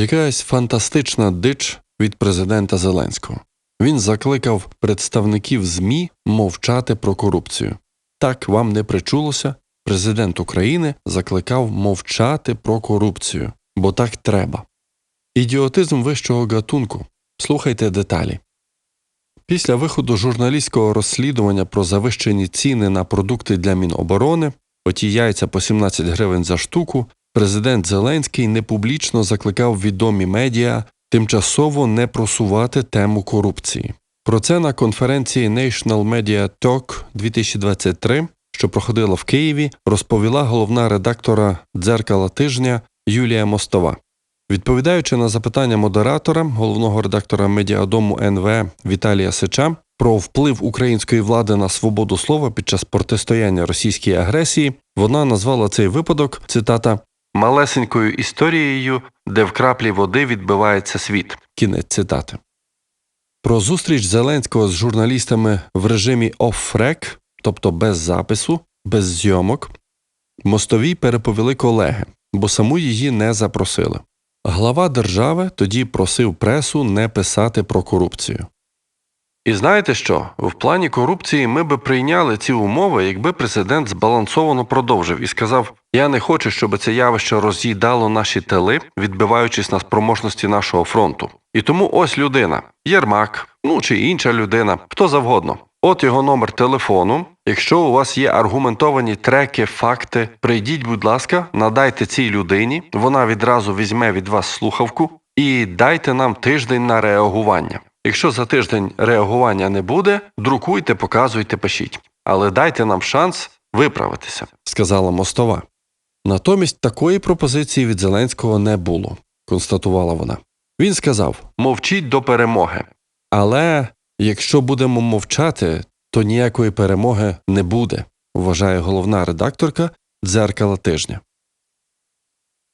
Якась фантастична дич від президента Зеленського. Він закликав представників ЗМІ мовчати про корупцію. Так вам не причулося? Президент України закликав мовчати про корупцію, бо так треба. Ідіотизм вищого гатунку. Слухайте деталі. Після виходу журналістського розслідування про завищені ціни на продукти для Міноборони, оті яйця по 17 гривень за штуку, президент Зеленський непублічно закликав відомі медіа тимчасово не просувати тему корупції. Про це на конференції National Media Talk 2023, що проходила в Києві, розповіла головна редактора дзеркала тижня Юлія Мостова. Відповідаючи на запитання модератора, головного редактора медіадому НВ Віталія Сича про вплив української влади на свободу слова під час протистояння російській агресії, вона назвала цей випадок цитата малесенькою історією, де в краплі води відбивається світ. Кінець цитати. Про зустріч Зеленського з журналістами в режимі off-rec, тобто без запису, без зйомок, мостовій переповіли колеги, бо саму її не запросили. Глава держави тоді просив пресу не писати про корупцію. І знаєте що? В плані корупції ми би прийняли ці умови, якби президент збалансовано продовжив і сказав: Я не хочу, щоб це явище роз'їдало наші тили, відбиваючись на спроможності нашого фронту. І тому ось людина, Єрмак, ну чи інша людина, хто завгодно. От його номер телефону. Якщо у вас є аргументовані треки, факти, прийдіть, будь ласка, надайте цій людині, вона відразу візьме від вас слухавку і дайте нам тиждень на реагування. Якщо за тиждень реагування не буде, друкуйте, показуйте, пишіть. Але дайте нам шанс виправитися, сказала мостова. Натомість такої пропозиції від Зеленського не було, констатувала вона. Він сказав: мовчіть до перемоги. Але якщо будемо мовчати, то ніякої перемоги не буде, вважає головна редакторка дзеркала тижня.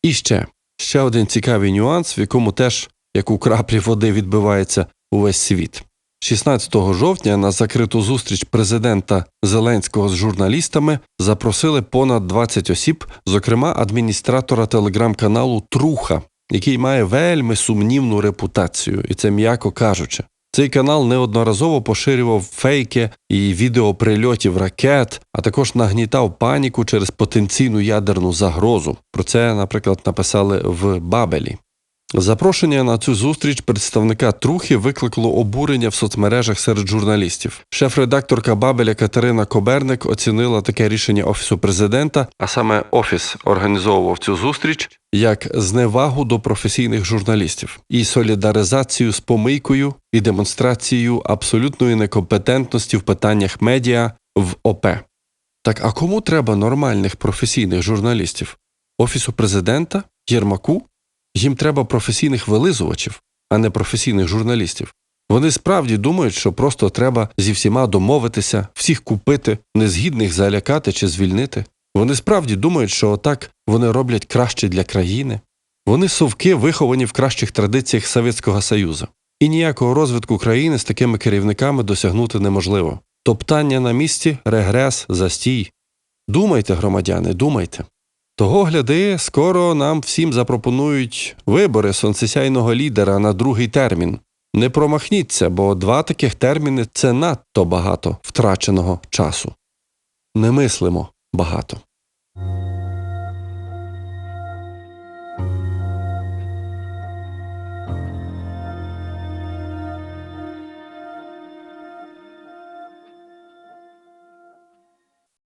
І ще ще один цікавий нюанс, в якому теж, як у краплі води, відбивається увесь світ. 16 жовтня на закриту зустріч президента Зеленського з журналістами запросили понад 20 осіб, зокрема адміністратора телеграм-каналу Труха, який має вельми сумнівну репутацію, і це м'яко кажучи. Цей канал неодноразово поширював фейки і відео прильотів ракет, а також нагнітав паніку через потенційну ядерну загрозу. Про це, наприклад, написали в Бабелі. Запрошення на цю зустріч представника Трухи викликало обурення в соцмережах серед журналістів. Шеф-редакторка Бабеля Катерина Коберник оцінила таке рішення офісу президента, а саме офіс організовував цю зустріч як зневагу до професійних журналістів і солідаризацію з помийкою і демонстрацією абсолютної некомпетентності в питаннях медіа в ОП. Так а кому треба нормальних професійних журналістів? Офісу президента? Єрмаку? Їм треба професійних вилизувачів, а не професійних журналістів. Вони справді думають, що просто треба зі всіма домовитися, всіх купити, незгідних залякати чи звільнити. Вони справді думають, що отак вони роблять краще для країни. Вони совки, виховані в кращих традиціях Совєтського Союзу. І ніякого розвитку країни з такими керівниками досягнути неможливо. Топтання на місці, регрес, застій. Думайте, громадяни, думайте. Того гляди, скоро нам всім запропонують вибори сонцесяйного лідера на другий термін. Не промахніться, бо два таких терміни це надто багато втраченого часу. Не мислимо багато.